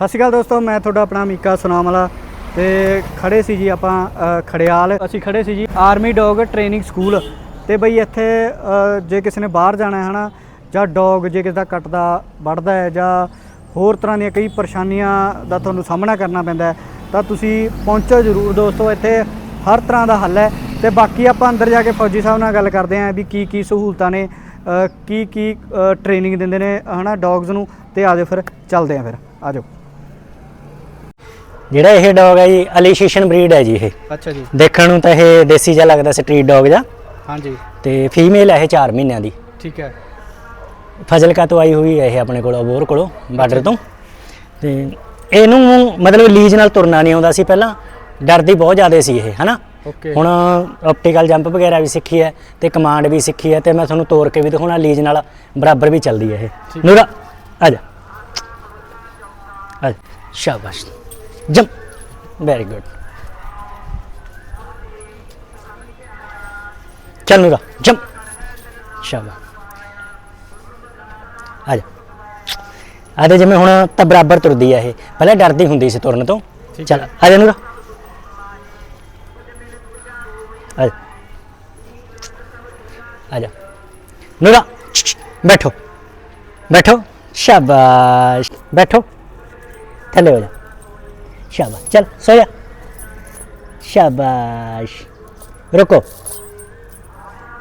ਸਤਿ ਸ਼੍ਰੀ ਅਕਾਲ ਦੋਸਤੋ, ਮੈਂ ਤੁਹਾਡਾ ਆਪਣਾ ਮੀਕਾ ਸੁਨਾਮ ਵਾਲਾ ਤੇ ਖੜੇ ਸੀ ਜੀ ਆਪਾਂ ਖੜਿਆਲ। ਅਸੀਂ ਖੜੇ ਸੀ ਜੀ ਆਰਮੀ ਡੌਗ ਟ੍ਰੇਨਿੰਗ ਸਕੂਲ ਤੇ ਬਈ ਇੱਥੇ ਜੇ ਕਿਸੇ ਨੇ ਬਾਹਰ ਜਾਣਾ ਹੈ ਹਨਾ, ਜਾਂ ਡੌਗ ਜੇ ਕਿਸੇ ਦਾ ਕੱਟਦਾ, ਵੱਢਦਾ ਹੈ, ਜਾਂ ਹੋਰ ਤਰ੍ਹਾਂ ਦੀਆਂ ਕਈ ਪਰੇਸ਼ਾਨੀਆਂ ਦਾ ਤੁਹਾਨੂੰ ਸਾਹਮਣਾ ਕਰਨਾ ਪੈਂਦਾ ਤਾਂ ਤੁਸੀਂ ਪਹੁੰਚੋ ਜ਼ਰੂਰ ਦੋਸਤੋ, ਇੱਥੇ ਹਰ ਤਰ੍ਹਾਂ ਦਾ ਹੱਲ ਹੈ। ਤੇ ਬਾਕੀ ਆਪਾਂ ਅੰਦਰ ਜਾ ਕੇ ਫੌਜੀ ਸਾਹਿਬ ਨਾਲ ਗੱਲ ਕਰਦੇ ਆਂ ਵੀ ਕੀ ਕੀ ਸਹੂਲਤਾਂ ਨੇ ਕੀ ਕੀ ਟ੍ਰੇਨਿੰਗ ਦਿੰਦੇ ਨੇ, ਹਨਾ ਡੌਗਸ ਨੂੰ, ਤੇ ਆਜੋ ਫਿਰ, ਚੱਲਦੇ ਆਂ ਫਿਰ ਆਜੋ ਜਿਹੜਾ ਇਹ ਡੌਗ ਹੈ ਜੀ ਅਲੀਸ਼ੀਸ਼ਨ ਬਰੀਡ ਹੈ ਜੀ ਇਹ। ਅੱਛਾ ਜੀ। ਦੇਖਣ ਨੂੰ ਤਾਂ ਇਹ ਦੇਸੀ ਜਿਹਾ ਲੱਗਦਾ ਸਟਰੀਟ ਡੌਗ ਜਿਹਾ। ਹਾਂਜੀ। ਤੇ ਫੀਮੇਲ ਹੈ ਇਹ 4 ਮਹੀਨਿਆਂ ਦੀ। ਠੀਕ ਹੈ। ਫਜ਼ਲਕਾ ਤੋਂ ਆਈ ਹੋਈ ਹੈ ਇਹ ਆਪਣੇ ਕੋਲ ਅਬੋਰ ਕੋਲੋਂ ਬਾਰਡਰ ਤੋਂ। ਤੇ ਇਹਨੂੰ ਮਤਲਬ ਲੀਜ ਨਾਲ ਤੁਰਨਾ ਨਹੀਂ ਆਉਂਦਾ ਸੀ ਪਹਿਲਾਂ। ਡਰਦੀ ਬਹੁਤ ਜ਼ਿਆਦਾ ਸੀ ਇਹ ਹਨਾ? ਓਕੇ ਹੁਣ ਆਪਟੀਕਲ ਜੰਪ ਵਗੈਰਾ ਵੀ ਸਿੱਖੀ ਹੈ ਤੇ ਕਮਾਂਡ ਵੀ ਸਿੱਖੀ ਹੈ ਤੇ ਮੈਂ ਤੁਹਾਨੂੰ ਤੋਰ ਕੇ ਵੀ ਦਿਖਾਉਣਾ ਲੀਜ ਨਾਲ ਬਰਾਬਰ ਵੀ ਚੱਲਦੀ ਹੈ ਇਹ। ਨੂਰਾ ਆ ਜਾ। ਆ ਜਾ, ਸ਼ਾਬਾਸ਼। ਜੰਪ ਵੈਰੀ ਗੁੱਡ ਚੱਲ ਨੂਰਾ ਜੰਪ ਸ਼ਾਬਾਸ਼ ਆ ਜਾ ਆ ਤੇ ਜਿਵੇਂ ਹੁਣ ਤਾਂ ਬਰਾਬਰ ਤੁਰਦੀ ਹੈ ਇਹ ਪਹਿਲਾਂ ਡਰਦੀ ਹੁੰਦੀ ਸੀ ਤੁਰਨ ਤੋਂ ਠੀਕ ਚੱਲ ਹੈ। ਆ ਜਾ ਨੂਰਾ ਆ ਜਾ ਆ ਜਾ ਨੂਰਾ बैठो बैठो शाबाश बैठो थले हो जा शाबाश चल सो जा शाबाश रुको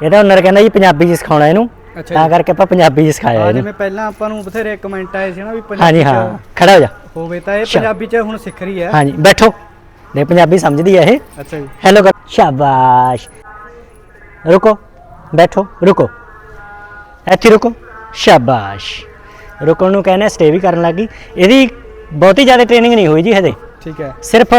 ਇਹਦਾ ਹੁਨਰ ਕਹਿੰਦਾ ਜੀ ਪੰਜਾਬੀ ਚ ਸਿਖਾਉਣਾ ਇਹਨੂੰ ਅੱਛਾ ਤਾਂ ਜੀ। ਕਰਕੇ ਆਪਾਂ ਪੰਜਾਬੀ ਚ ਸਿਖਾਇਆ ਹਾਂ ਇਹਨੂੰ ਜਿਵੇਂ ਪਹਿਲਾਂ ਆਪਾਂ ਨੂੰ ਬਥੇਰੇ ਕਮੈਂਟ ਆਏ ਸੀ ਨਾ ਵੀ ਹਾਂਜੀ ਪੰਜਾਬੀ ਹਾਂ ਚ ਖੜਾ ਹੋ ਜਾ ਹੋਵੇ ਤਾਂ ਇਹ ਅੱਛਾ। ਪੰਜਾਬੀ ਚ ਹੁਣ ਸਿੱਖ ਰਹੀ ਹੈ ਹਾਂਜੀ ਬੈਠੋ ਦੇ ਪੰਜਾਬੀ ਸਮਝਦੀ ਹੈ ਇਹ ਅੱਛਾ ਜੀ हेलो कर शाबाश रुको बैठो रुको ਇੱਥੇ ਰੁਕੋ ਸ਼ਾਬਾਸ਼ ਰੁਕਣ ਨੂੰ ਕਹਿੰਦੇ ਸਟੇ ਵੀ ਕਰਨ ਲੱਗੀ ਇਹਦੀ ਬਹੁਤੀ ਜ਼ਿਆਦਾ ਟ੍ਰੇਨਿੰਗ ਨਹੀਂ ਹੋਈ ਜੀ ਹਜੇ ਠੀਕ ਹੈ। ਸਿਰਫ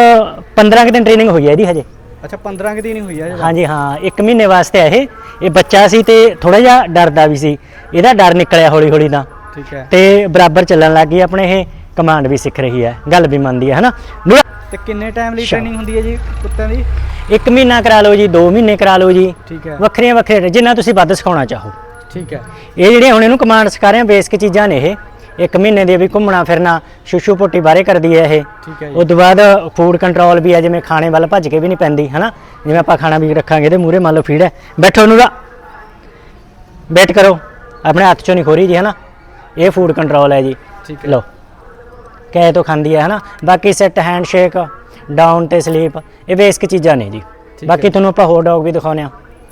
15 ਕੁ ਦਿਨ ਟ੍ਰੇਨਿੰਗ ਹੋਈ ਹੈ ਇਹਦੀ ਹਜੇ। ਅੱਛਾ 15 ਕੁ ਦਿਨ ਹੀ ਹੋਈ ਹੈ ਇਹਦਾ। ਹਾਂਜੀ ਹਾਂ 1 ਮਹੀਨੇ ਵਾਸਤੇ ਆ ਇਹ। ਇਹ ਬੱਚਾ ਸੀ ਤੇ ਥੋੜਾ ਜਿਹਾ ਡਰਦਾ ਵੀ ਸੀ। ਇਹਦਾ ਡਰ ਨਿਕਲਿਆ ਹੌਲੀ ਹੌਲੀ ਦਾ ਠੀਕ ਹੈ। ਤੇ ਬਰਾਬਰ ਚੱਲਣ ਲੱਗੀ ਆਪਣੇ ਇਹ ਕਮਾਂਡ ਵੀ ਸਿੱਖ ਰਹੀ ਹੈ। ਗੱਲ ਵੀ ਮੰਨਦੀ ਹੈ ਹਨਾ? ਤੇ ਕਿੰਨੇ ਟਾਈਮ ਲਈ। ਟ੍ਰੇਨਿੰਗ ਹੁੰਦੀ ਹੈ ਜੀ ਕੁੱਤਿਆਂ ਦੀ? ਇੱਕ ਮਹੀਨਾ ਕਰਾ ਲਓ ਜੀ 2 ਮਹੀਨੇ ਕਰਾ ਲਓ ਜੀ। ਠੀਕ ਹੈ। ਵੱਖਰੀਆਂ ਵੱਖਰੀਆਂ ਜਿੰਨਾ ਤੁਸੀਂ ਵੱਧ ਸਿਖਾਉਣਾ ਚਾਹੋ। ਠੀਕ ਹੈ। ਇਹ ਜਿਹੜੇ ਹੁਣ ਇਹਨੂੰ ਕਮਾਂਡ ਸਿਖਾ ਰਹੇ ਆ ਬੇਸਿਕ ਚੀਜ਼ਾਂ ਨੇ ਇਹ। ਇੱਕ ਮਹੀਨੇ ਦੀ ਵੀ ਘੁੰਮਣਾ ਫਿਰਨਾ ਸ਼ੁਸ਼ੂ ਪੁੱਟੀ ਬਾਰੇ ਕਰਦੀ ਹੈ ਇਹ। ਠੀਕ ਹੈ ਜੀ। ਉਸ ਤੋਂ ਬਾਅਦ ਫੂਡ ਕੰਟਰੋਲ ਵੀ ਹੈ ਜਿਵੇਂ ਖਾਣੇ ਵੱਲ ਭੱਜ ਕੇ ਵੀ ਨਹੀਂ ਪੈਂਦੀ ਹਨਾ? ਜਿਵੇਂ ਆਪਾਂ ਖਾਣਾ ਵੀ ਰੱਖਾਂਗੇ ਤੇ ਮੂਰੇ ਮੰਨ ਲਓ ਫੀਡ ਹੈ ਬੈਠੋ ਨੂਰਾ। ਬੈਠ ਕਰੋ। ਆਪਣੇ ਹੱਥ ਚੋਂ ਨਹੀਂ ਖੋਰੀ ਜੀ ਹਨਾ? ਇਹ ਫੂਡ ਕੰਟਰੋਲ ਹੈ ਜੀ। ਠੀਕ ਹੈ ਲਓ। ਕਹੇ ਤੋਂ ਖਾਂਦੀ ਹੈ ਹਨਾ? ਬਾਕੀ ਸੈਟ ਹੈਂਡ ਸ਼ੇਕ ਡਾਊਨ ਤੇ ਸਲੀਪ ਇਹ ਬੇਸਿਕ ਚੀਜ਼ਾਂ ਨੇ ਜੀ। ਠੀਕ ਬਾਕੀ ਹੈ। ਤੁਹਾਨੂੰ ਆਪਾਂ ਹੋਰ ਡੌਗ ਵੀ ਦਿਖਾਉਂਦੇ ਆ।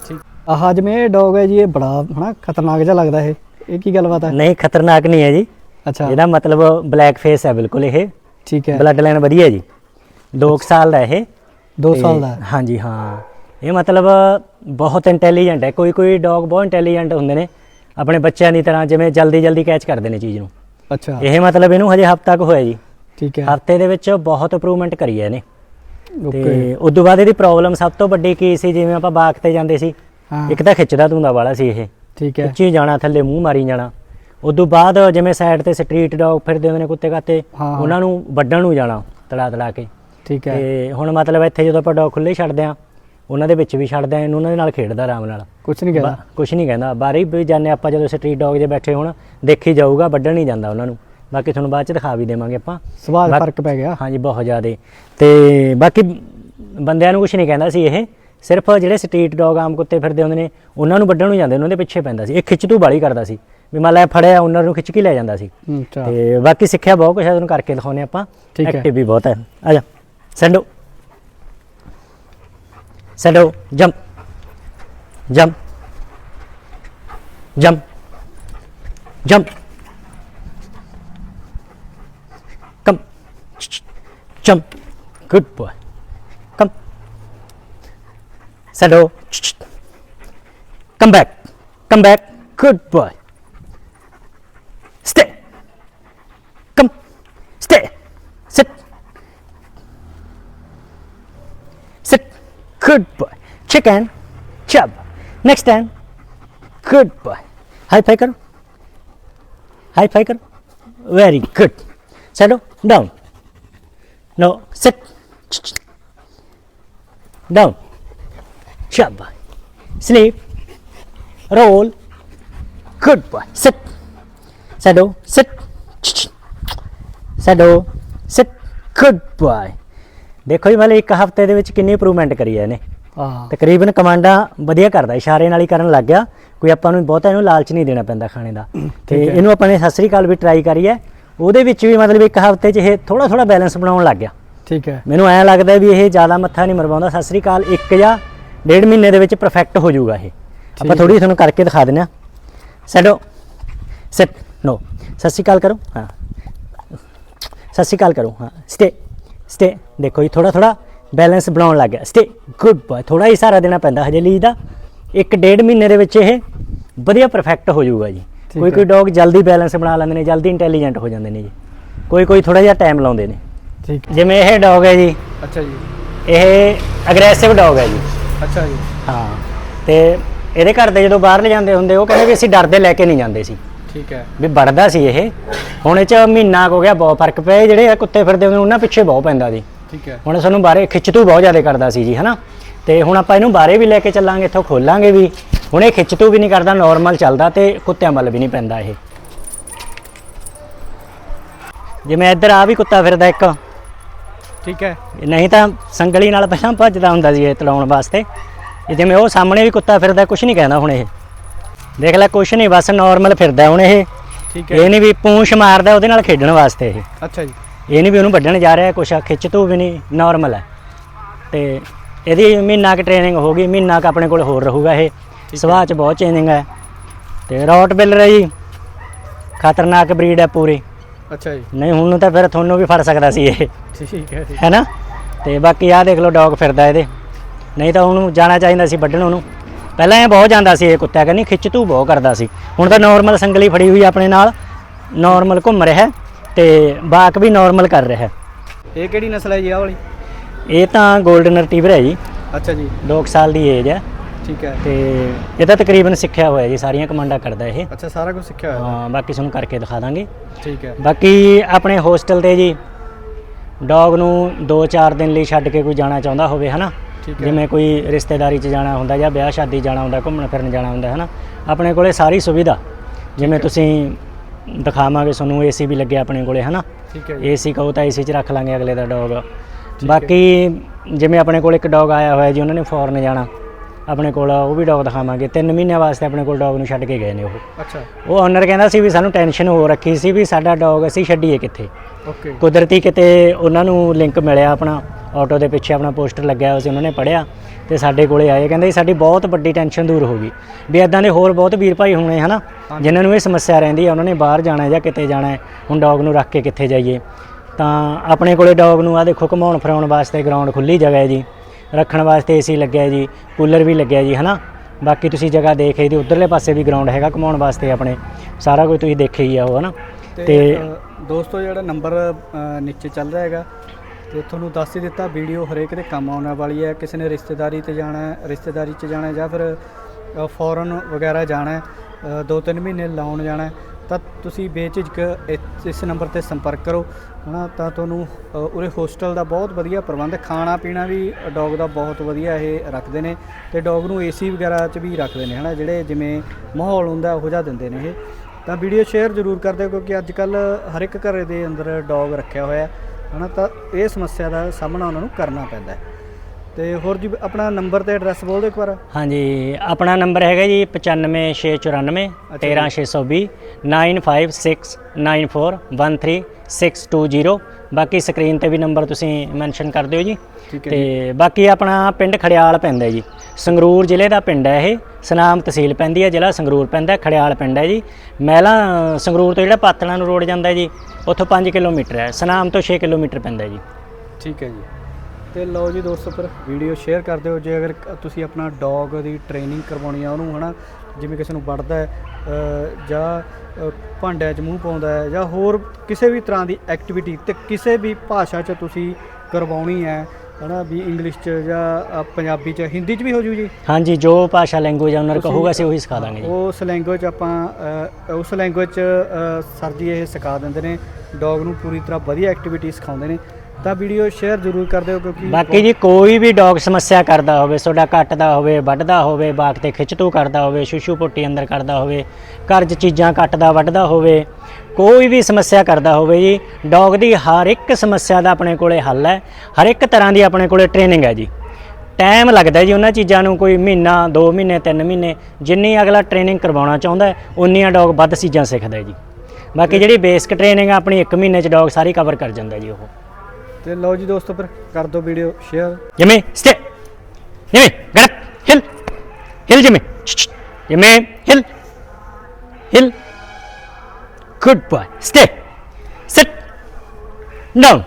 ਠੀਕ। ਆਹ ਜਿਵੇਂ ਇਹ ਡੌਗ ਹੈ ਜੀ ਇਹ ਬੜਾ ਹਨਾ ਖਤਰਨਾਕ ਜਿਹਾ ਲੱਗਦਾ ਇਹ। ਇਹ ਕੀ ਗੱਲਬਾਤ ਹੈ ਨਹੀਂ ਖਤਰਨਾਕ ਨਹੀਂ ਹੈ ਜੀ। ਅੱਛਾ। ਇਹਦਾ ਮਤਲਬ ਬਲੈਕ ਫੇਸ ਹੈ ਬਿਲਕੁਲ ਇਹ। ਠੀਕ ਹੈ। ਬਲੱਡ ਲਾਈਨ ਵਧੀਆ ਜੀ। 2 ਸਾਲ ਦਾ ਇਹ। 2 ਤੇ ਸਾਲ ਦਾ। ਹਾਂਜੀ ਹਾਂ। ਇਹ ਮਤਲਬ ਬਹੁਤ ਇੰਟੈਲੀਜੈਂਟ ਹੈ। ਕੋਈ ਕੋਈ ਡੌਗ ਬਹੁਤ ਇੰਟੈਲੀਜੈਂਟ ਹੁੰਦੇ ਨੇ। ਆਪਣੇ ਬੱਚਿਆਂ ਦੀ ਤਰ੍ਹਾਂ ਜਿਵੇਂ ਜਲਦੀ ਜਲਦੀ ਕੈਚ ਕਰਦੇ ਨੇ ਚੀਜ਼ ਨੂੰ। ਅੱਛਾ। ਇਹ ਮਤਲਬ ਇਹਨੂੰ ਹਜੇ ਹਫ਼ਤਾ ਕੁ ਹੋਇਆ ਜੀ। ਠੀਕ ਹੈ। ਹਫ਼ਤੇ ਦੇ ਵਿੱਚ ਬਹੁਤ ਇੰਪਰੂਵਮੈਂਟ ਕਰੀ ਹੈ ਇਹਨੇ। ਓਕੇ ਤੇ ਉਸ ਤੋਂ ਬਾਅਦ ਇਹਦੀ ਪ੍ਰੋਬਲਮ ਸਭ ਤੋਂ ਵੱਡੀ ਕੀ ਸੀ? ਜਿਵੇਂ ਆਪਾਂ ਬਾਗ ਤੇ ਜਾਂਦੇ ਸੀ। ਇੱਕ ਤਾਂ ਖਿੱਚਦਾ ਧੁੰਦਾ ਵਾਲਾ ਸੀ ਇਹ। ਠੀਕ ਹੈ। ਖਿੱਚੀ ਜਾਣਾ ਥੱਲੇ ਮੂੰਹ ਮਾਰੀ ਜਾਣਾ। ਉਸ ਤੋਂ ਬਾਅਦ ਜਿਵੇਂ ਸਾਈਡ ਤੇ ਸਟਰੀਟ ਡੌਗ ਫਿਰਦੇ ਹੁੰਦੇ ਨੇ ਕੁੱਤੇ ਕਾਤੇ ਹਾਂ। ਉਹਨਾਂ ਨੂੰ ਵੱਢਣ ਨੂੰ ਜਾਣਾ ਤੜਾ ਤੜਾ ਕੇ। ਠੀਕ ਹੈ। ਤੇ ਹੁਣ ਮਤਲਬ ਇੱਥੇ ਜਦੋਂ ਆਪਾਂ ਡੌਗ ਖੁੱਲੇ ਛੱਡਦੇ ਆ ਉਹਨਾਂ ਦੇ ਵਿੱਚ ਵੀ ਛੱਡਦੇ ਆ ਇਹਨੂੰ ਉਹਨਾਂ ਦੇ ਨਾਲ ਖੇਡਦਾ ਆਰਾਮ ਨਾਲ। ਕੁਝ ਨਹੀਂ ਕਹਿਦਾ। ਕੁਝ ਨਹੀਂ ਕਹਿੰਦਾ। ਬਾਹਰ ਹੀ ਵੀ ਜਾਂਦੇ ਆਪਾਂ ਜਦੋਂ ਸਟਰੀਟ ਡੌਗ ਜੇ ਬੈਠੇ ਹੋਣ ਦੇਖੀ ਜਾਊਗਾ ਵੱਢਣ ਨਹੀਂ ਜਾਂਦਾ ਉਹਨਾਂ ਨੂੰ। ਬਾਕੀ ਤੁਹਾਨੂੰ ਬਾਅਦ ਚ ਦਿਖਾ ਵੀ ਦੇਵਾਂਗੇ ਆਪਾਂ। ਬਾਕ- ਫ਼ਰਕ ਪੈ ਗਿਆ। ਹਾਂਜੀ ਬਹੁਤ ਜ਼ਿਆਦੇ। ਤੇ ਬਾਕੀ ਬੰਦਿਆਂ ਨੂੰ ਕੁਝ ਨਹੀਂ ਕਹਿੰਦਾ ਸੀ ਇਹ। ਸਿਰਫ ਜਿਹੜੇ ਸਟਰੀਟ ਡੌਗ ਆਮ ਕੁੱਤੇ ਫਿਰਦੇ ਹੁੰਦੇ ਨੇ ਉਹਨਾਂ ਨੂੰ ਵੱਢਣ ਨੂੰ ਜਾਂਦੇ ਉਹਨਾਂ ਦੇ ਪਿੱਛੇ ਪੈਂਦਾ ਸੀ। ਇਹ ਖਿੱਚ ਤੂ ਬਾਲੀ ਕਰਦਾ ਸੀ। ਵੀ ਮੰਨ ਲੈ ਫੜਿਆ ਉਹਨਾਂ ਨੂੰ ਖਿੱਚ ਕੇ ਲੈ ਜਾਂਦਾ ਸੀ। ਅੱਛਾ। ਤੇ ਬਾਕੀ ਸਿੱਖਿਆ ਬਹੁਤ ਕੁਝ ਹੈ ਤੁਹਾਨੂੰ ਕਰਕੇ ਦਿਖਾਉਨੇ ਆਪਾਂ। ਠੀਕ ਹੈ। ਐਕਟਿਵ ਵੀ ਬਹੁਤ ਹੈ। ਆ ਜਾ Sando Sando jump jump jump jump come jump good boy come Sando come back come back good boy stay sit. Sit. Good boy. Chicken. Chub. Next time good boy. High five karo high five very good. Settle down. No sit. Down. Chub. Sleep. Roll. Good boy. Sit. Shadow, sit. Shadow, sit good boy ਦੇਖੋ ਜੀ ਮਤਲਬ ਇੱਕ ਹਫ਼ਤੇ ਦੇ ਵਿੱਚ ਕਿੰਨੀ improvement ਕਰੀ ਹੈ ਇਹਨੇ। ਹਾਂ ਤਕਰੀਬਨ ਕਮਾਂਡਾਂ ਵਧੀਆ ਕਰਦਾ ਇਸ਼ਾਰੇ ਨਾਲ ਹੀ ਕਰਨ ਲੱਗ ਗਿਆ। ਕੋਈ ਆਪਾਂ ਨੂੰ ਬਹੁਤਾ ਇਹਨੂੰ ਲਾਲਚ ਨਹੀਂ ਦੇਣਾ ਪੈਂਦਾ ਖਾਣੇ ਦਾ। ਤੇ। ਇਹਨੂੰ ਆਪਾਂ ਨੇ ਸਤਿ ਸ੍ਰੀ ਅਕਾਲ ਵੀ ਟਰਾਈ ਕਰੀ ਹੈ ਉਹਦੇ ਵਿੱਚ ਵੀ ਮਤਲਬ ਇੱਕ ਹਫ਼ਤੇ 'ਚ ਇਹ ਥੋੜਾ ਥੋੜਾ ਬੈਲੈਂਸ ਬਣਾਉਣ ਲੱਗ ਗਿਆ। ਠੀਕ ਹੈ। ਮੈਨੂੰ ਐਂ ਲੱਗਦਾ ਵੀ ਇਹ ਜ਼ਿਆਦਾ ਮੱਥਾ ਨਹੀਂ ਮਰਵਾਉਂਦਾ। ਸਤਿ ਸ੍ਰੀ ਅਕਾਲ ਇੱਕ ਜਾਂ ਡੇਢ ਮਹੀਨੇ ਦੇ ਵਿੱਚ ਪਰਫੈਕਟ ਹੋ ਜਾਊਗਾ ਇਹ। ਆਪਾਂ। ਥੋੜੀ ਤੁਹਾਨੂੰ ਕਰਕੇ ਦਿਖਾ ਦਿੰਦੇ ਆ ਸੈਡੋ ਸੈਟ ਨੋ ਸਤਿ ਸ੍ਰੀ ਅਕਾਲ ਕਰੋ। ਹਾਂ। ਸਤਿ ਸ੍ਰੀ ਅਕਾਲ ਕਰੋ ਹਾਂ ਸਟੇ ਸਟੇ ਦੇਖੋ ਜੀ ਥੋੜਾ ਥੋੜਾ ਬੈਲੈਂਸ ਬਣਾਉਣ ਲੱਗ ਗਿਆ ਸਟੇ ਗੁੱਡ ਬॉय ਥੋੜਾ ਹੀ ਸਹਾਰਾ ਦੇਣਾ ਪੈਂਦਾ ਹਜੇ ਲਈ ਦਾ। ਇੱਕ ਡੇਢ ਮਹੀਨੇ ਦੇ ਵਿੱਚ ਇਹ ਵਧੀਆ ਪਰਫੈਕਟ ਹੋ ਜਾਊਗਾ ਜੀ। ਕੋਈ। ਕੋਈ ਡੌਗ ਜਲਦੀ ਬੈਲੈਂਸ ਬਣਾ ਲੈਂਦੇ ਨੇ ਜਲਦੀ ਇੰਟੈਲੀਜੈਂਟ ਹੋ ਜਾਂਦੇ ਨੇ ਜੀ। ਕੋਈ ਕੋਈ ਥੋੜਾ ਜਿਹਾ ਟਾਈਮ ਲਾਉਂਦੇ ਨੇ। ਠੀਕ ਜਿਵੇਂ ਇਹ ਡੌਗ ਹੈ ਜੀ ਅੱਛਾ ਜੀ। ਇਹ ਅਗਰੈਸਿਵ ਡੌਗ ਹੈ ਜੀ। ਅੱਛਾ ਜੀ। ਹਾਂ ਤੇ ਇਹਦੇ ਘਰ ਦੇ ਜਦੋਂ ਬਾਹਰ ਲੈ ਜਾਂਦੇ ਹੁੰਦੇ ਉਹ ਕਹਿੰਦੇ ਵੀ ਅਸੀਂ ਡਰਦੇ ਲੈ ਕੇ ਨਹੀਂ ਜਾਂਦੇ ਸੀ। ਠੀਕ ਹੈ। ਵੀ ਵੜਦਾ ਸੀ ਇਹ। ਹੁਣ ਇਹ ਚ ਮਹੀਨਾ ਕੁ ਹੋ ਗਿਆ ਬਹੁਤ ਫ਼ਰਕ ਪਿਆ। ਇਹ ਜਿਹੜੇ ਕੁੱਤੇ ਫਿਰਦੇ ਹੁੰਦੇ ਉਹਨਾਂ ਪਿੱਛੇ ਬਹੁਤ ਪੈਂਦਾ ਸੀ। ਠੀਕ ਹੈ। ਹੁਣ ਸਾਨੂੰ ਬਾਹਰੇ ਖਿੱਚਤੂ ਬਹੁਤ ਜ਼ਿਆਦਾ ਕਰਦਾ ਸੀ ਜੀ ਹਨਾ? ਤੇ ਹੁਣ ਆਪਾਂ ਇਹਨੂੰ ਬਾਹਰੇ ਵੀ ਲੈ ਕੇ ਚੱਲਾਂਗੇ ਇੱਥੋਂ ਖੋਲਾਂਗੇ ਵੀ। ਹੁਣ ਇਹ ਖਿੱਚਤੂ ਵੀ ਨਹੀਂ ਕਰਦਾ ਨਾਰਮਲ ਚੱਲਦਾ ਤੇ ਕੁੱਤਿਆਂ ਵੱਲ ਵੀ ਨਹੀਂ ਪੈਂਦਾ ਇਹ। ਜਿਵੇਂ ਇੱਧਰ ਆ ਵੀ ਕੁੱਤਾ ਫਿਰਦਾ ਇੱਕ। ਠੀਕ ਹੈ। ਨਹੀਂ ਤਾਂ ਸੰਗਲੀ ਨਾਲ ਪਹਿਲਾਂ ਭੱਜਦਾ ਹੁੰਦਾ ਸੀ ਇਹ ਤਲਾਉਣ ਵਾਸਤੇ। ਜਿਵੇਂ ਉਹ ਸਾਹਮਣੇ ਵੀ ਕੁੱਤਾ ਫਿਰਦਾ ਕੁਝ ਨਹੀਂ ਕਹਿੰਦਾ ਹੁਣ ਇਹ। ਦੇਖ ਲੈ ਕੁਝ ਨਹੀਂ ਬਸ ਨਾਰਮਲ ਫਿਰਦਾ ਹੁਣ ਇਹ। ਠੀਕ ਇਹ ਹੈ ਨਹੀਂ ਵੀ ਪੂੰਛ ਮਾਰਦਾ ਉਹਦੇ ਨਾਲ ਖੇਡਣ ਵਾਸਤੇ ਇਹ। ਅੱਛਾ ਜੀ। ਇਹ ਨਹੀਂ ਵੀ ਉਹਨੂੰ ਵੱਢਣ ਜਾ ਰਿਹਾ ਕੁਛ ਖਿੱਚ ਤੂ ਵੀ ਨਹੀਂ ਨਾਰਮਲ ਹੈ। ਤੇ ਇਹਦੀ ਮਹੀਨਾ ਕੁ ਟ੍ਰੇਨਿੰਗ ਹੋ ਗਈ ਮਹੀਨਾ ਕੁ ਆਪਣੇ ਕੋਲ ਹੋਰ ਰਹੂਗਾ ਇਹ। ਸੁਭਾਅ ਚ ਬਹੁਤ ਚੇਂਜਿੰਗ ਹੈ। ਤੇ ਰੌਟ ਬਿਲਰ ਹੈ ਜੀ। ਖਤਰਨਾਕ ਬਰੀਡ ਹੈ ਪੂਰੀ। ਅੱਛਾ ਜੀ। ਨਹੀਂ ਹੁਣ ਤਾਂ ਫਿਰ ਤੁਹਾਨੂੰ ਵੀ ਫੜ ਸਕਦਾ ਸੀ ਇਹ। ਠੀਕ ਹੈ ਹੈਨਾ? ਤੇ ਬਾਕੀ ਆਹ ਦੇਖ ਲਓ ਡੌਗ ਫਿਰਦਾ ਇਹਦੇ। ਨਹੀਂ ਤਾਂ ਉਹਨੂੰ ਜਾਣਾ ਚਾਹੀਦਾ ਸੀ ਵੱਢਣ ਉਹਨੂੰ। ਪਹਿਲਾਂ ਇਹ ਬਹੁਤ ਜਾਂਦਾ ਸੀ ਇਹ ਕੁੱਤਾ ਕਹਿੰਦੀ ਖਿੱਚ ਤੂ ਬਹੁਤ ਕਰਦਾ ਸੀ। ਹੁਣ ਤਾਂ ਨਾਰਮਲ ਸੰਗਲੀ ਫੜੀ ਹੋਈ ਆਪਣੇ ਨਾਲ ਨਾਰਮਲ ਘੁੰਮ ਰਿਹਾ ਹੈ ਤੇ ਬਾਕ ਵੀ ਨਾਰਮਲ ਕਰ ਰਿਹਾ। ਹੈ ਇਹ ਕਿਹੜੀ ਨਸਲ ਹੈ ਜੀ ਆਹ ਵਾਲੀ? ਇਹ ਤਾਂ 골ਡਨ ਰਿਟਰੀਵਰ ਹੈ ਜੀ। ਅੱਛਾ ਜੀ। 2 ਸਾਲ ਦੀ ਏਜ ਹੈ ਠੀਕ ਹੈ। ਤੇ ਇਹ ਤਾਂ ਤਕਰੀਬਨ ਸਿੱਖਿਆ ਹੋਇਆ ਜੀ ਸਾਰੀਆਂ ਕਮਾਂਡਾਂ ਕਰਦਾ ਇਹ। ਅੱਛਾ ਸਾਰਾ ਕੁਝ ਸਿੱਖਿਆ ਹੋਇਆ। ਹਾਂ ਬਾਕੀ ਤੁਹਾਨੂੰ ਕਰਕੇ ਦਿਖਾ ਦਾਂਗੇ। ਠੀਕ ਹੈ। ਬਾਕੀ ਆਪਣੇ ਹੋਸਟਲ ਤੇ ਜੀ ਡੌਗ ਨੂੰ 2-4 ਦਿਨ ਲਈ ਛੱਡ ਕੇ ਕੋਈ ਜਾਣਾ ਚਾਹੁੰਦਾ ਹੋਵੇ ਹਨਾ? ਠੀਕ ਹੈ। ਜਿਵੇਂ ਕੋਈ ਰਿਸ਼ਤੇਦਾਰੀ 'ਚ ਜਾਣਾ ਹੁੰਦਾ ਜਾਂ ਵਿਆਹ ਸ਼ਾਦੀ ਜਾਣਾ ਹੁੰਦਾ ਘੁੰਮਣ ਫਿਰਨ ਜਾਣਾ ਹੁੰਦਾ ਹਨਾ? ਆਪਣੇ ਕੋਲੇ ਸਾਰੀ ਸੁਵਿਧਾ। ਜਿਵੇਂ ਤੁਸੀਂ ਦਿਖਾਵਾਂਗੇ ਤੁਹਾਨੂੰ ਏਸੀ ਵੀ ਲੱਗਿਆ ਆਪਣੇ ਕੋਲੇ ਹਨਾ? ਠੀਕ ਹੈ ਜੀ। ਏਸੀ ਕਹੋ ਤਾਂ ਏਸੀ 'ਚ ਰੱਖ ਲਾਂਗੇ ਅਗਲੇ ਦਾ ਡੌਗ ਬਾਕੀ ਜਿਵੇਂ ਆਪਣੇ ਕੋਲ ਇੱਕ ਡੌਗ ਆਇਆ ਹੋਇਆ ਜੀ ਉਹਨਾਂ ਨੇ ਫੋਰਨ ਜਾਣਾ। ਆਪਣੇ ਕੋਲ ਉਹ ਵੀ ਡੌਗ ਦਿਖਾਵਾਂਗੇ। 3 ਮਹੀਨਿਆਂ ਵਾਸਤੇ ਆਪਣੇ ਕੋਲ ਡੌਗ ਨੂੰ ਛੱਡ ਕੇ ਗਏ ਨੇ ਉਹ। ਅੱਛਾ। ਉਹ ਓਨਰ ਕਹਿੰਦਾ ਸੀ ਵੀ ਸਾਨੂੰ ਟੈਨਸ਼ਨ ਹੋ ਰੱਖੀ ਸੀ ਵੀ ਸਾਡਾ ਡੌਗ ਅਸੀਂ ਛੱਡੀਏ ਕਿੱਥੇ। ਓਕੇ ਕੁਦਰਤੀ ਕਿਤੇ ਉਹਨਾਂ ਨੂੰ ਲਿੰਕ ਮਿਲਿਆ ਆਪਣਾ। ਆਟੋ ਦੇ ਪਿੱਛੇ ਆਪਣਾ ਪੋਸਟਰ ਲੱਗਿਆ ਹੋਇਆ ਸੀ ਉਹਨਾਂ ਨੇ ਪੜਿਆ ਤੇ ਸਾਡੇ ਕੋਲੇ ਆਏ। ਕਹਿੰਦੇ ਜੀ ਸਾਡੀ ਬਹੁਤ ਵੱਡੀ ਟੈਨਸ਼ਨ ਦੂਰ ਹੋ ਗਈ ਵੀ ਇਦਾਂ ਦੇ ਹੋਰ ਬਹੁਤ ਵੀਰ ਭਾਈ ਹੋਣੇ ਹਨਾ। ਜਿਨ੍ਹਾਂ ਨੂੰ ਇਹ ਸਮੱਸਿਆ ਰਹਿੰਦੀ ਹੈ ਉਹਨਾਂ ਨੇ ਬਾਹਰ ਜਾਣਾ ਜਾਂ ਕਿਤੇ ਜਾਣਾ ਹੁਣ ਡੌਗ ਨੂੰ ਰੱਖ ਕੇ ਕਿੱਥੇ ਜਾਈਏ। ਤਾਂ ਆਪਣੇ ਕੋਲੇ ਡੌਗ ਨੂੰ ਆ ਦੇਖੋ ਘੁਮਾਉਣ ਫਿਰਾਉਣ ਵਾਸਤੇ ਗਰਾਊਂਡ ਖੁੱਲੀ ਜਗ੍ਹਾ ਹੈ ਜੀ ਰੱਖਣ ਵਾਸਤੇ ਏਸੀ ਲੱਗਿਆ ਹੈ ਜੀ ਕੂਲਰ ਵੀ ਲੱਗਿਆ ਜੀ ਹਨਾ। ਬਾਕੀ ਤੁਸੀਂ ਜਗ੍ਹਾ ਦੇਖ ਇਹਦੀ ਉਧਰਲੇ ਪਾਸੇ ਵੀ ਗਰਾਊਂਡ ਹੈਗਾ ਘੁਮਾਉਣ ਵਾਸਤੇ ਆਪਣੇ ਸਾਰਾ ਕੁਝ ਤੁਸੀਂ ਦੇਖਿਆ ਹੀ ਆ ਉਹ ਹਨਾ। ਤੇ ਦੋਸਤੋ ਜਿਹੜਾ ਨੰਬਰ ਨੀਚੇ ਚੱਲ ਰਿਹਾ ਹੈਗਾ ਤੇ ਤੁਹਾਨੂੰ ਦੱਸ ਹੀ ਦਿੱਤਾ ਵੀਡੀਓ ਹਰੇਕ ਦੇ ਕੰਮ ਆਉਣ ਵਾਲੀ ਹੈ। ਕਿਸੇ ਨੇ ਰਿਸ਼ਤੇਦਾਰੀ ਤੇ ਜਾਣਾ ਹੈ ਰਿਸ਼ਤੇਦਾਰੀ 'ਚ ਜਾਣਾ ਜਾਂ ਫਿਰ ਫੋਰਨ ਵਗੈਰਾ ਜਾਣਾ ਹੈ ਦੋ ਤਿੰਨ ਮਹੀਨੇ ਲਾਉਣ ਜਾਣਾ ਤਾਂ ਤੁਸੀਂ ਬੇਝਿਜਕ ਇਸ- ਨੰਬਰ ਤੇ ਸੰਪਰਕ ਕਰੋ। ਹਨਾ ਤਾਂ ਤੁਹਾਨੂੰ ਅ, ਉਰੇ ਹੋਸਟਲ ਦਾ ਬਹੁਤ ਵਧੀਆ ਪ੍ਰਬੰਧ ਖਾਣਾ ਪੀਣਾ ਵੀ ਡੌਗ ਦਾ ਬਹੁਤ ਵਧੀਆ ਇਹ ਰੱਖਦੇ ਨੇ ਤੇ ਡੌਗ ਨੂੰ ਏਸੀ ਵਗੈਰਾ 'ਚ ਵੀ ਰੱਖਦੇ ਨੇ। ਹਨਾ ਜਿਹੜੇ ਜਿਵੇਂ ਮਾਹੌਲ ਹੁੰਦਾ ਉਹੋ ਜਿਹਾ ਦਿੰਦੇ ਨੇ ਇਹ। ਤਾਂ ਵੀਡੀਓ ਸ਼ੇਅਰ ਜ਼ਰੂਰ ਕਰ ਦਿਓ ਕਿਉਂਕਿ ਅੱਜ ਕੱਲ ਹਰ ਇੱਕ ਘਰ ਦੇ ਅੰਦਰ ਡੌਗ ਰੱਖਿਆ ਹੋਇਆ ਹੈ। ਹਨਾ ਤਾਂ ਇਹ ਸਮੱਸਿਆ ਦਾ ਸਾਹਮਣਾ ਉਹਨਾਂ ਨੂੰ ਕਰਨਾ ਪੈਂਦਾ ਹੈ। ਤੇ ਹੋਰ ਜੀ ਆਪਣਾ ਨੰਬਰ ਤੇ ਐਡਰੈਸ ਬੋਲ ਦਿਓ ਇੱਕ ਵਾਰ। ਹਾਂਜੀ ਆਪਣਾ ਨੰਬਰ ਹੈਗਾ ਜੀ 95694 13620 9569413620 ਬਾਕੀ ਸਕਰੀਨ ਤੇ ਵੀ ਨੰਬਰ ਤੁਸੀਂ ਮੈਂਸ਼ਨ ਕਰ ਦਿਓ ਜੀ। ਤੇ ਬਾਕੀ ਆਪਣਾ ਪਿੰਡ ਖੜਿਆਲ ਪੈਂਦਾ ਜੀ। ਸੰਗਰੂਰ ਜ਼ਿਲ੍ਹੇ ਦਾ ਪਿੰਡ ਹੈ ਇਹ। ਸਨਾਮ ਤਹਿਸੀਲ ਪੈਂਦੀ ਹੈ ਜ਼ਿਲ੍ਹਾ ਸੰਗਰੂਰ ਪੈਂਦਾ ਖੜਿਆਲ ਪਿੰਡ ਹੈ ਜੀ। ਮਹਿਲਾ ਸੰਗਰੂਰ ਤੋਂ ਜਿਹੜਾ ਪਾਤਣਾ ਨੂੰ ਰੋਡ ਜਾਂਦਾ ਜੀ ਉੱਥੋਂ 5 ਕਿਲੋਮੀਟਰ ਹੈ। ਸਨਾਮ ਤੋਂ 6 ਕਿਲੋਮੀਟਰ ਪੈਂਦਾ ਜੀ। ਠੀਕ ਹੈ ਜੀ। ਤੇ ਲਓ ਜੀ ਦੋਸਤੋ ਫਿਰ ਵੀਡੀਓ ਸ਼ੇਅਰ ਕਰ ਦਿਓ। ਜੇ ਅਗਰ ਤੁਸੀਂ ਆਪਣਾ ਡੌਗ ਦੀ ਟ੍ਰੇਨਿੰਗ ਕਰਵਾਉਣੀ ਆ ਉਹਨੂੰ ਹਨਾ ਜਿਵੇਂ ਕਿਸੇ ਨੂੰ ਹੈ ਅ, ਜਾਂ ਭਾਂਡਿਆਂ 'ਚ ਮੂੰਹ ਪਾਉਂਦਾ ਹੈ ਜਾਂ ਹੋਰ ਕਿਸੇ ਵੀ ਤਰ੍ਹਾਂ ਦੀ ਐਕਟੀਵਿਟੀ ਤੇ ਕਿਸੇ ਵੀ ਭਾਸ਼ਾ 'ਚ ਤੁਸੀਂ ਕਰਵਾਉਣੀ ਹੈ ਹਨਾ ਵੀ ਇੰਗਲਿਸ਼ 'ਚ ਜਾਂ ਪੰਜਾਬੀ 'ਚ ਹਿੰਦੀ 'ਚ ਵੀ ਹੋ ਜੂ ਜੀ? ਹਾਂਜੀ ਜੋ ਭਾਸ਼ਾ ਲੈਂਗੁਏਜ ਓਨਰ ਤੁਸੀਂ- ਕਹੂਗਾ ਅਸੀਂ ਉਹੀ ਸਿਖਾ ਦਾਂਗੇ ਜੀ। ਉਸ ਲੈਂਗੁਏਜ ਆਪਾਂ ਉਸ ਲੈਂਗੁਏਜ ਸਰ ਜੀ ਇਹ ਸਿਖਾ ਦਿੰਦੇ ਨੇ ਡੌਗ ਨੂੰ ਪੂਰੀ ਤਰ੍ਹਾਂ ਵਧੀਆ ਐਕਟੀਵਿਟੀ ਸਿਖਾਉਂਦੇ ਨੇ। ਤਾਂ ਵੀਡੀਓ ਸ਼ੇਅਰ ਜ਼ਰੂਰ ਕਰ ਦਿਓ ਕਿਉਂਕਿ ਬਾਕੀ ਜੀ, ਕੋਈ ਵੀ ਡੌਗ ਸਮੱਸਿਆ ਕਰਦਾ ਹੋਵੇ ਤੁਹਾਡਾ ਕੱਟਦਾ ਹੋਵੇ, ਵੱਢਦਾ ਹੋਵੇ ਬਾਕ ਤੇ ਖਿੱਚਤੂ ਕਰਦਾ ਹੋਵੇ, ਸ਼ੂਸ਼ੂ ਪੁੱਟੀ ਅੰਦਰ ਕਰਦਾ ਹੋਵੇ, ਘਰ 'ਚ ਚੀਜ਼ਾਂ ਕੱਟਦਾ, ਵੱਢਦਾ ਹੋਵੇ, ਕੋਈ ਵੀ ਸਮੱਸਿਆ ਕਰਦਾ ਹੋਵੇ ਜੀ, ਡੌਗ ਦੀ ਹਰ ਇੱਕ ਸਮੱਸਿਆ ਦਾ ਆਪਣੇ ਕੋਲੇ ਹੱਲ ਹੈ, ਹਰ ਇੱਕ ਤਰ੍ਹਾਂ ਦੀ ਆਪਣੇ ਕੋਲੇ ਟ੍ਰੇਨਿੰਗ ਹੈ ਜੀ। ਟਾਈਮ ਲੱਗਦਾ ਜੀ ਉਹਨਾਂ ਚੀਜ਼ਾਂ ਨੂੰ ਕੋਈ ਮਹੀਨਾ 2 ਮਹੀਨੇ 3 ਮਹੀਨੇ, ਜਿੰਨੀ ਅਗਲਾ ਟ੍ਰੇਨਿੰਗ ਕਰਵਾਉਣਾ ਚਾਹੁੰਦਾ ਉਨੀਆਂ ਡੌਗ ਵੱਧ ਚੀਜ਼ਾਂ ਸਿੱਖਦਾ ਜੀ। ਬਾਕੀ ਜਿਹੜੀ ਬੇਸਿਕ ਟ੍ਰੇਨਿੰਗ ਆਪਣੀ 1 ਮਹੀਨੇ ਚ ਡੌਗ ਸਾਰੀ ਕਵਰ ਕਰ ਜਾਂਦਾ ਜੀ ਉਹ। ਤੇ ਲਓ ਜੀ ਦੋਸਤੋ ਫਿਰ ਕਰ ਦਿਓ ਵੀਡੀਓ ਸ਼ੇਅਰ ਜਿਵੇਂ ਸਟੇ ਜਿਵੇਂ ਗੜਕ ਹਿਲ ਹਿਲ ਜਿਵੇਂ ਜਿਵੇਂ ਹਿਲ ਹਿਲ good boy stay sit down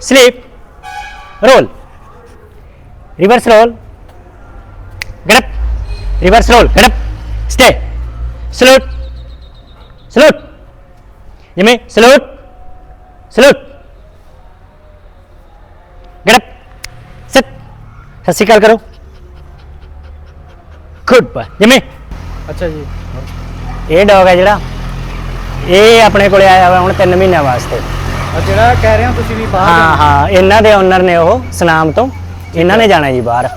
sleep roll reverse roll get up reverse roll get up stay salute salute you may salute salute get up. Sit. ਸਤਿ ਸ਼੍ਰੀ ਅਕਾਲ ਕਰੋ ਗੁੱਡ ਬਾਏ ਜਿਮੀ ਅੱਛਾ ਜੀ। ਇਹ ਡੌਗ ਹੈ ਜਿਹੜਾ। ਇਹ ਆਪਣੇ ਕੋਲੇ ਆਇਆ ਹੋਇਆ ਹੁਣ 3 ਮਹੀਨਿਆਂ ਵਾਸਤੇ। ਆ ਜਿਹੜਾ ਕਹਿ ਰਹੇ ਹੋ ਤੁਸੀਂ ਵੀ ਬਾਹਰ ਹਾਂ ਹਾਂ। ਇਹਨਾਂ ਦੇ ਓਨਰ ਨੇ ਉਹ ਸਨਾਮ ਤੋਂ। ਇਹਨਾਂ ਨੇ ਜਾਣਾ ਜੀ ਬਾਹਰ।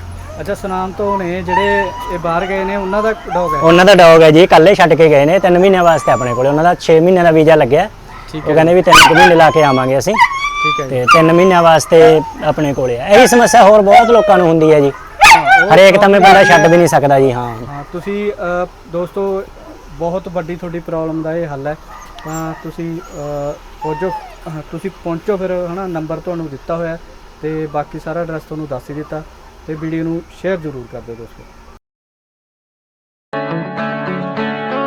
ਅੱਛਾ ਸੁਨਾਮ ਤੋਂ ਨੇ ਜਿਹੜੇ ਇਹ ਬਾਹਰ ਗਏ ਨੇ ਉਹਨਾਂ ਦਾ ਡੌਗ ਹੈ। ਉਹਨਾਂ ਦਾ ਡੌਗ ਹੈ ਜੀ। ਕੱਲੇ ਛੱਡ ਕੇ ਗਏ ਨੇ। 3 ਮਹੀਨਿਆਂ ਵਾਸਤੇ ਆਪਣੇ ਕੋਲੇ। ਉਹਨਾਂ ਦਾ 6 ਮਹੀਨਿਆਂ ਦਾ ਵੀਜ਼ਾ ਲੱਗਿਆ। ਉਹ ਹੈ ਕਹਿੰਦੇ ਵੀ 3 ਮਹੀਨੇ ਲਾ ਕੇ ਆਵਾਂਗੇ ਅਸੀਂ। ਠੀਕ ਹੈ ਤੇ 3 ਮਹੀਨਿਆਂ ਵਾਸਤੇ ਆਪਣੇ ਕੋਲੇ ਆ। ਇਹੀ ਸਮੱਸਿਆ ਹੋਰ ਬਹੁਤ ਲੋਕਾਂ ਨੂੰ ਹੁੰਦੀ ਹੈ ਜੀ। ਉਹ ਹਰੇਕ ਤਾਂ ਮੈਂ ਬੰਦਾ ਛੱਡ ਵੀ ਨਹੀਂ ਸਕਦਾ ਜੀ ਹਾਂ। ਹਾਂ ਤੁਸੀਂ ਦੋਸਤੋ ਬਹੁਤ ਵੱਡੀ ਤੁਹਾਡੀ ਪ੍ਰੋਬਲਮ ਦਾ ਇਹ ਹੱਲ ਹੈ। ਤਾਂ ਤੁਸੀਂ ਅ, ਪਹੁੰਚੋ ਤੁਸੀਂ ਪਹੁੰਚੋ ਫਿਰ ਹਨਾ ਨੰਬਰ ਤੁਹਾਨੂੰ ਦਿੱਤਾ ਹੋਇਆ ਹੈ ਤੇ ਬਾਕੀ ਸਾਰਾ ਐਡਰੈਸ ਤੁਹਾਨੂੰ ਦੱਸ ਹੀ ਦਿੱਤਾ। ਤੇ ਵੀਡੀਓ ਨੂੰ ਸ਼ੇਅਰ ਜ਼ਰੂਰ ਕਰ ਦਿਓ ਦੋਸਤੋ।